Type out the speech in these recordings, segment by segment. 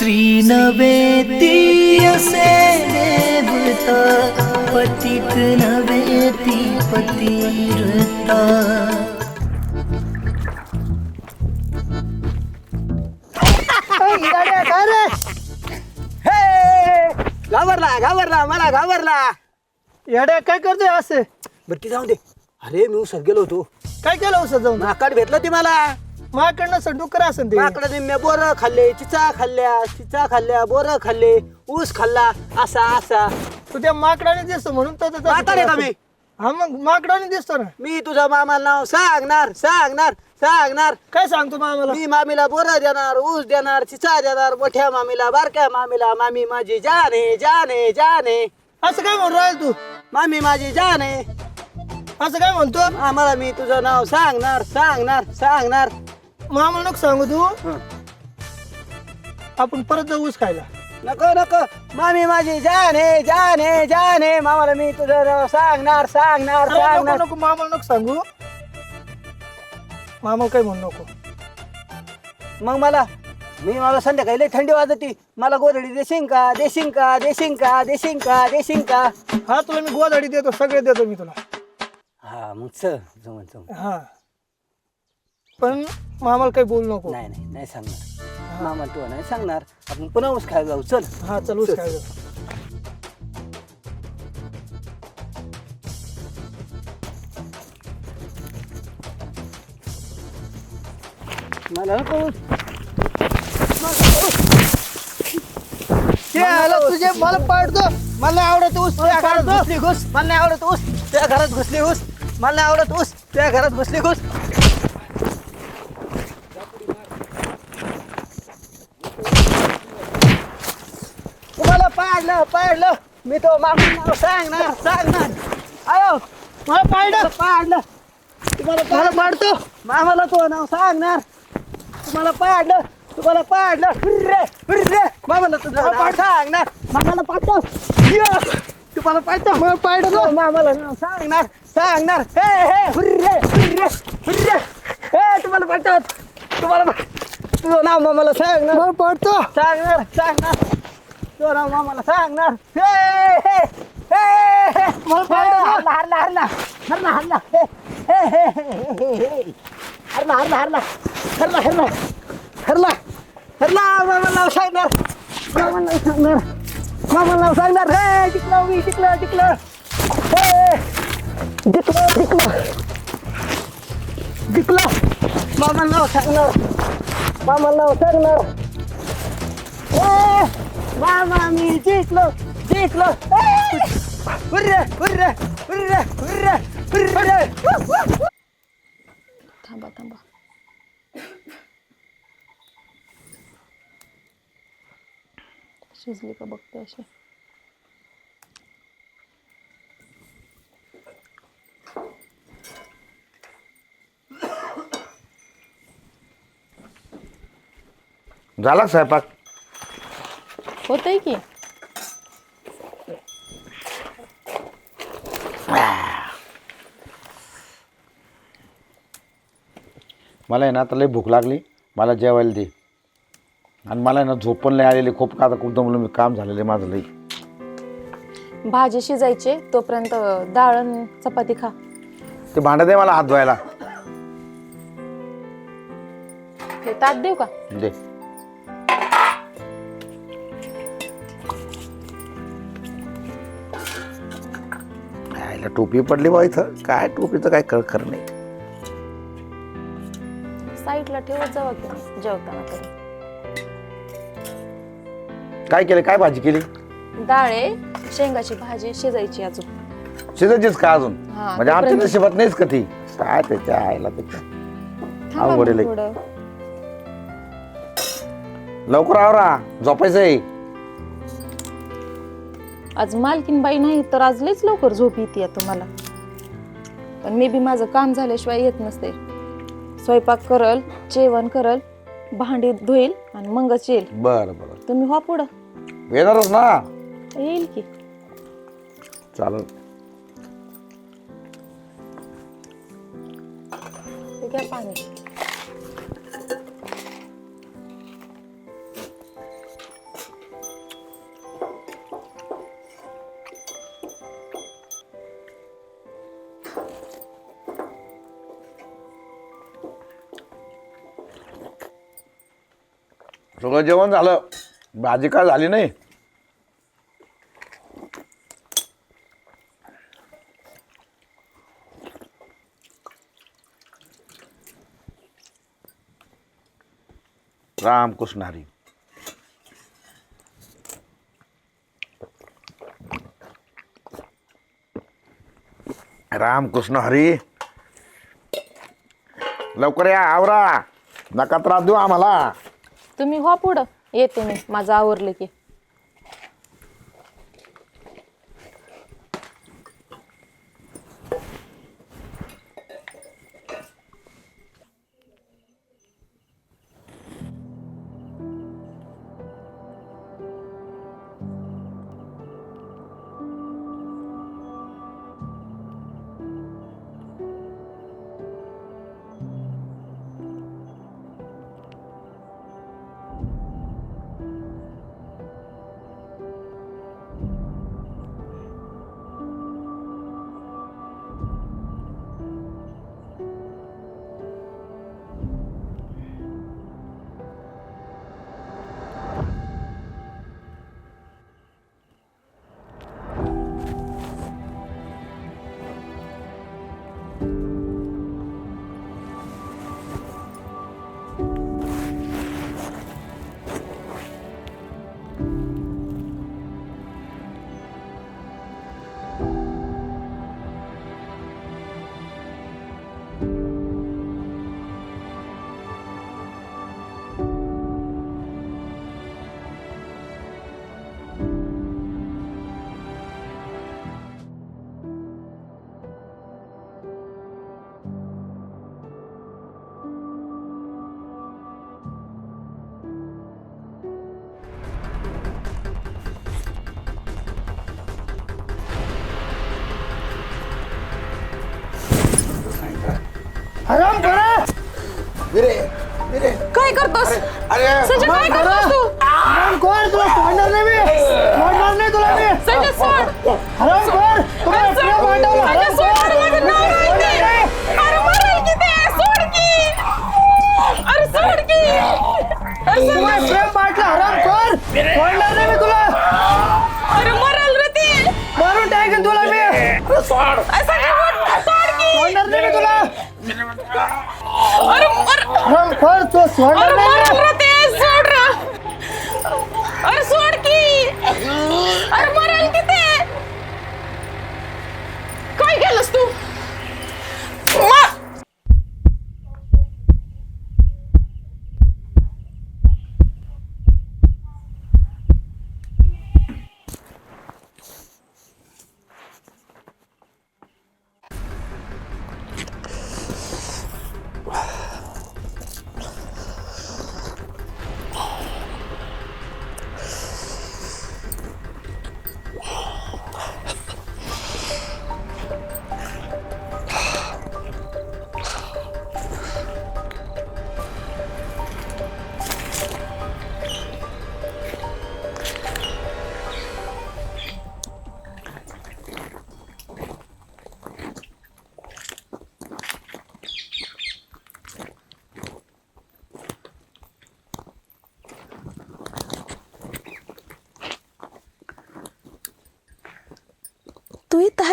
श्री नवेती असे देवता पतित नवेती पतिरता घाबरला घाबरला मला घाबरला. येड्या काय करतोय असे? बरं ती जाऊन दे. अरे मी उसत गेलो होतो. काय केलं उसं जाऊन? माकड भेटलं ती मला. माझ्याकडनं असं डुकर असेल ते. माकडं निम्मे बोर खाल्ले चिचा खाल्ल्या चिचा खाल्ल्या बोर खाल्ले ऊस खाल्ला असा असा. तू त्या माकडाने दिसतो म्हणून तर आहे का मी? हा मग माकडाने दिसतो ना. मी तुझ्या मामाला नाव सांगणार सांगणार सांगणार. काय सांगतो मग आम्हाला मी मामीला बोर देणार ऊस देणार चिचा देणार मोठ्या मामीला बारक्या मामीला मामी माझी जाने जाने जाने. असं काय म्हणून राहील तू? मामी माझी जाने. असं काय म्हणतो? आम्हाला मी तुझं नाव सांगणार सांगणार सांगणार. मग आम्हाला नको सांगू तू. आपण परत जाऊ ऊस खायला. नको नको. मामी माझी जाने जाने जाने मामाला मी तुझं नाव सांगणार सांगणार अरे नको सांगणार. नको मामाला नको सांगू. मामा काय म्हणू नको. मग मला मी मला संध्याकाळी लई थंडी वाजती. मला गोधडी देशील का देशील का देशील का देशील का देशील का हा तुला मी गोदाडी देतो सगळे देतो मी तुला. हा मग चल जमन जमन. हा. पण मामाला काही बोलू नको. नाही नाही नाही सांगणार. मामा तू नाही सांगणार. आपण पुन्हा ऊस खायला जाऊ. चल. हा चल ऊस खायला मला नको ऊस. ते आला तुझे मला पाडतो. मला नाही आवडत ऊस घरात घुसली घुस. मला नाही आवडत ऊस तुझ्या घरात घुसली घुस. मला नाही आवडत ऊस तुझ्या घरात घुसली घुस तुम्हाला पाडलं पाडलं. मी तो मागून नाव सांगणार सांगणार आयो मला पाडलं पाडलं. तुम्हाला मला पाडतो. मामाला तो नाव सांगणार तुम्हाला पाडलं तुम्हाला पाडलं. Hurray hurray. मामाला तुझं नाव सांगणार मामाला पाडतो! तुम्हाला पाडतो. मला पाडतो. मामाला नाव सांगणार सांगणार हे हे हुर्रे हुर्रे हुर्रे. हे तुम्हाला पाडतो. तुम्हाला तुझं नाव मामाला सांगणार पाडतो. सांगणार सांगणार तुझं नाव मामाला सांगणार. हे हे हे हे. हरला हरला हरला. हरला हरला. हरला हरला हरला. हरला हरला. हरला हरला मामाला सांगणार. मामाला सांगणार. मामाला सांगणार. हे टिकलं मी टिकलं टिकलं हे टिकलं टिकलं टिकलं मामाला सांगणार. मामाला सांगणार. मामा मी जिंकलो जिंकलो. ए! Hurray hurray hurray hurray hurray. थांबा थांबा. शिजली का बघते अशी? झाला स्वयंपाक? होतंय की? मला आहे ना आता लई भूक लागली. मला जेवायला दे. आणि मला आहे ना झोप पण लई आलेली. खूप का आता खूप दमलं मी काम झालेलं आहे माझं लई भाजी शिजायची तोपर्यंत डाळ आणि चपाती खा. ते भांडं दे मला हात धुवायला. हे ताट देऊ का? दे. यायला टोपी पडली बा इथं? काय टोपीचं काय खरं खरं नाही? साईडला ठेवत की जेवताना तरी. काय केलं? काय भाजी केली? डाळ आहे शेंगाची भाजी शिजायची अजून. शिजायचीच का अजून? हा, म्हणजे आमच्या तोपर्यंत- नशिबात नाहीच का ती? काय त्याच्या आईला त्याच्या थांबा अवघड आहे मग लई. थोडं लवकर आवरा झोपायचंय. आज मालकीन बाई नाही तर आज लईच लवकर झोप येते तुम्हाला. पण मी बी माझं काम झाल्याशिवाय येत नसते. स्वयंपाक करल जेवण करल भांडी धुईल आणि मगच येईल. बरं बरं. तुम्ही व्हा पुढं. येणारच ना? येईल की. चालेल. घ्या पाणी. सगळं जेवण झालं. भाजी काय झाली नाही? रामकृष्ण हरी. रामकृष्ण हरी. लवकर या आवरा. नका त्रास देऊ आम्हाला. तुम्ही व्हा पुढं. येते मी. माझं आवरलं की. हराम करा. काय करतोस? अरे संजय काय करतोस तू? हराम खोर तुला सोडणार नाही मी. सोडणार नाही तुला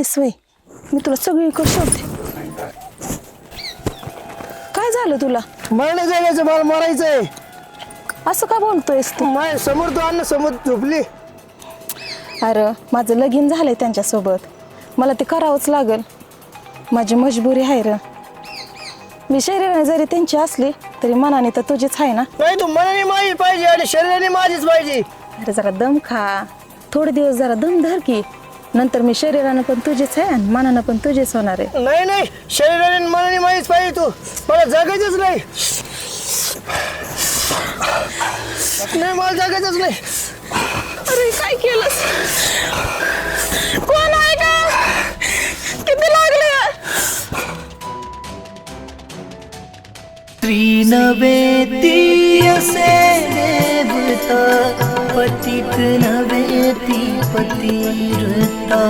आहेस वय मी तुला सगळीकडे शोधते. काय झालं तुला? मला जायचं मला मरायचंय. असं का बोलतोयस तू? माय समोर तू अन्न समोर झोपली. अरे माझं लगीन झालंय त्यांच्यासोबत. मला ते करावंच लागल. माझी मजबुरी आहे र. मी शरीराने जरी त्यांची असली तरी मनाने तर तुझीच आहे ना? नाही तू मनाने माझी पाहिजे आणि शरीराने माझीच पाहिजे. अरे जरा दम खा. थोडे दिवस जरा दम धर की. नंतर मी शरीरानं पण तुझीच आहे आणि मनानं पण तुझीच होणार आहे. नाही नाही. शरीराने आणि मनाने माझीच पाहिजे तू. मला जगायचंच नाही. नाही मला जगायचंच नाही. अरे काय केलंस? कोण आहे का किती लागले? त्रिनवेती असे देवता. पतित नवेती पतिरता